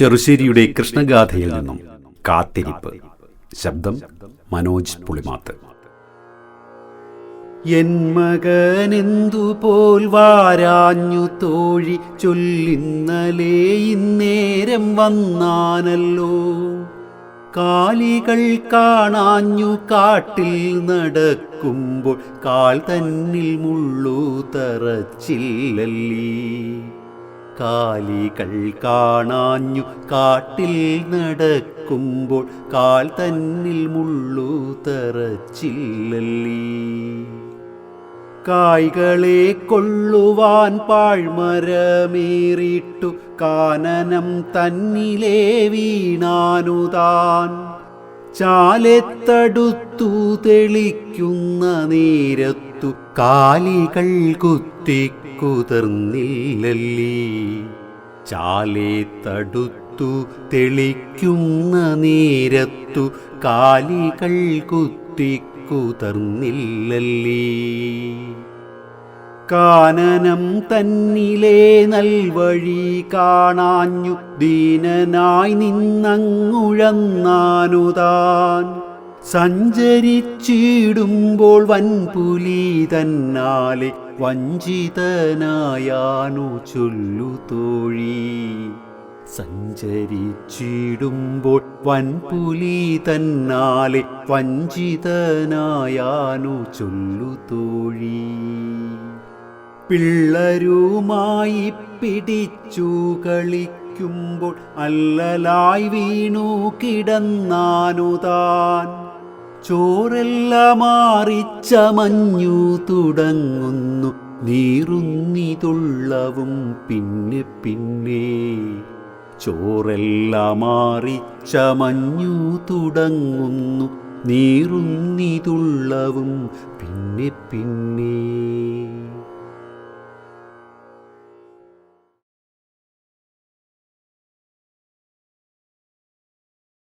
ചെറുശ്ശേരിയുടെ കൃഷ്ണഗാഥയിൽ നിന്നും കാത്തിരിപ്പ്. ശബ്ദം മനോജ് പുളിമാത്ത്. എൻ മകനെന്തുപോൽ വാരാഞ്ഞു തോഴി ചൊല്ലിന്നലേ ഇന്നേരം വന്നാനല്ലോ. കാലികൾ കാണാഞ്ഞു കാട്ടിൽ നടക്കുമ്പോൾ കാൽ തന്നിൽ മുള്ളു തറച്ചില്ലല്ലീ. കാലികൾ കാണാഞ്ഞു കാട്ടിൽ നടക്കുമ്പോൾ കാൽ തന്നിൽ മുള്ളു തറച്ചില്ലല്ലീ. കായ്കളെ കൊള്ളുവാൻ പാഴ്മരമേറിട്ടു കാനനം തന്നിലേ വീണാനുതാൻ. ചാലെത്തടുത്തു തെളിക്കുന്ന നേരത്തു കാലികൾ കുത്തിക്കുതിർന്നില്ലല്ലീ ചാലേ തടുത്തു തെളിക്കുന്ന നേരത്തു കാലികൾ കുത്തിക്കുതിർന്നില്ലല്ലീ കാനനം തന്നിലേ നൽവഴി കാണാഞ്ഞു ദീനനായി നിന്നങ്ങുഴന്നാനുതാൻ സഞ്ചരിച്ചിടുമ്പോൾ വൻപുലി തന്നാലെ വഞ്ചിതനായാനു ചൊല്ലു തോഴി. സഞ്ചരിച്ചിടുമ്പോൾ വൻപുലി തന്നാലെ വഞ്ചിതനായാനു ചൊല്ലു തോഴി. പിള്ളരുമായി പിടിച്ചു കളിക്കുമ്പോൾ അല്ലലായി വീണു കിടന്നാനുതാൻ ചോരെല്ലാം മാറിച്ച മഞ്ഞു തുടങ്ങുന്നു നീറുന്നിതുള്ളവും പിന്നെ പിന്നെ. ചോരെല്ലാം മാറിച്ച മഞ്ഞു തുടങ്ങുന്നു നീറുന്നിതുള്ളവും പിന്നെ പിന്നെ.